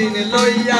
সেদিন লইয়া